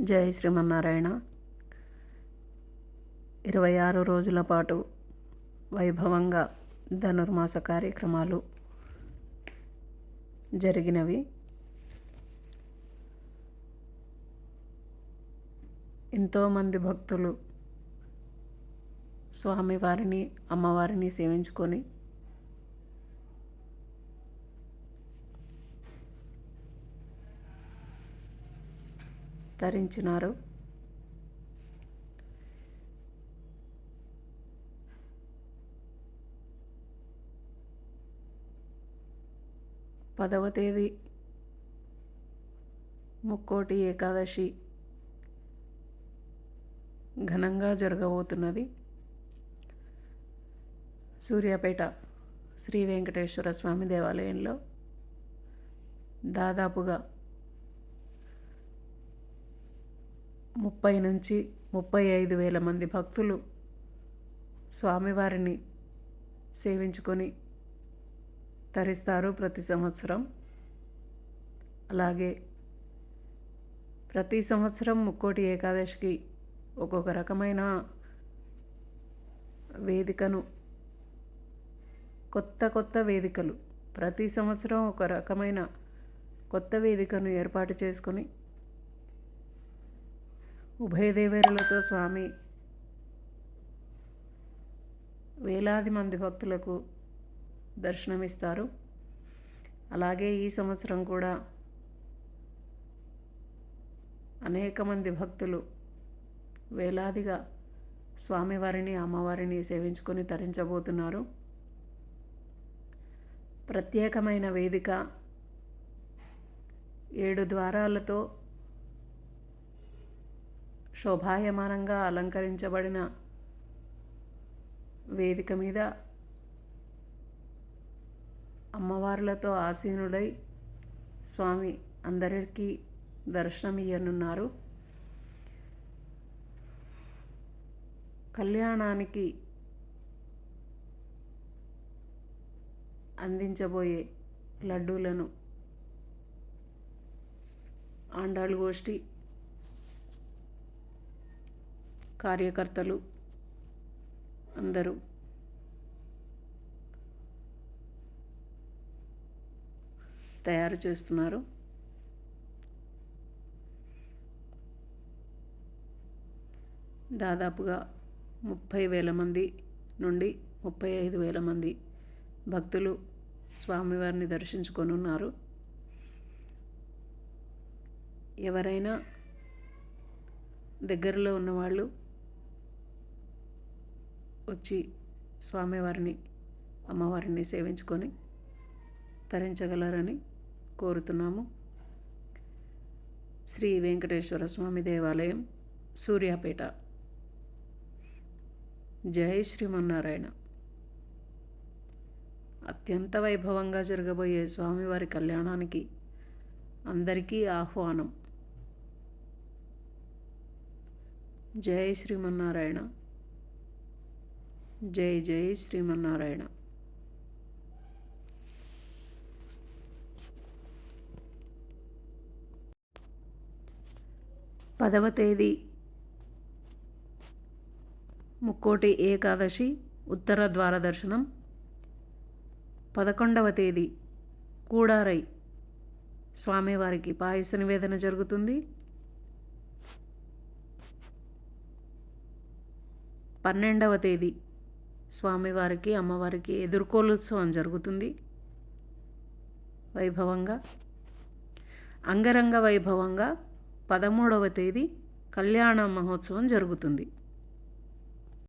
జై శ్రీమన్నారాయణ. ఇరవై ఆరు రోజుల పాటు వైభవంగా ధనుర్మాస కార్యక్రమాలు జరిగినవి. ఎంతోమంది భక్తులు స్వామివారిని అమ్మవారిని సేవించుకొని ధరించినారు పదవ తేదీ ముక్కోటి ఏకాదశి ఘనంగా జరగబోతున్నది సూర్యాపేట శ్రీ వెంకటేశ్వర స్వామి దేవాలయంలో. దాదాపుగా ముప్పై నుంచి ముప్పై ఐదు వేల మంది భక్తులు స్వామివారిని సేవించుకొని తరిస్తారు ప్రతి సంవత్సరం. అలాగే ప్రతి సంవత్సరం ముక్కోటి ఏకాదశికి ఒక్కొక్క రకమైన వేదికను కొత్త కొత్త వేదికలు ప్రతి సంవత్సరం ఒక రకమైన కొత్త వేదికను ఏర్పాటు చేసుకొని ఉభయదేవరులతో స్వామి. వేలాది మంది భక్తులకు దర్శనమిస్తారు. అలాగే ఈ సంవత్సరం కూడా అనేక మంది భక్తులు వేలాదిగా స్వామివారిని అమ్మవారిని సేవించుకొని తరించబోతున్నారు. ప్రత్యేకమైన వేదిక ఏడు ద్వారాలతో శోభాయమానంగా అలంకరించబడిన వేదిక మీద అమ్మవార్లతో ఆసీనుడై స్వామి అందరికీ దర్శనమియ్యనున్నారు. కళ్యాణానికి అందించబోయే లడ్డూలను ఆండాళ్ళు గోష్ఠి కార్యకర్తలు అందరూ. తయారు చేస్తున్నారు. దాదాపుగా ముప్పై వేల మంది నుండి ముప్పై ఐదు వేల మంది భక్తులు స్వామివారిని దర్శించుకొని ఉన్నారు. ఎవరైనా దగ్గరలో ఉన్నవాళ్ళు వచ్చి స్వామివారిని అమ్మవారిని సేవించుకొని తరించగలరని కోరుతున్నాము. శ్రీ వెంకటేశ్వర స్వామి దేవాలయం సూర్యాపేట. జై శ్రీమన్నారాయణ. అత్యంత వైభవంగా జరగబోయే స్వామివారి కళ్యాణానికి అందరికీ ఆహ్వానం. జై శ్రీమన్నారాయణ. జై జై శ్రీమన్నారాయణ. పదవ తేదీ. ముక్కోటి ఏకాదశి ఉత్తర ద్వార దర్శనం. పదకొండవ తేదీ కూడారై. స్వామివారికి పాయస నివేదన జరుగుతుంది. పన్నెండవ తేదీ స్వామివారికి అమ్మవారికి ఎదుర్కోలోత్సవం జరుగుతుంది. వైభవంగా. అంగరంగ వైభవంగా పదమూడవ తేదీ కళ్యాణ మహోత్సవం జరుగుతుంది.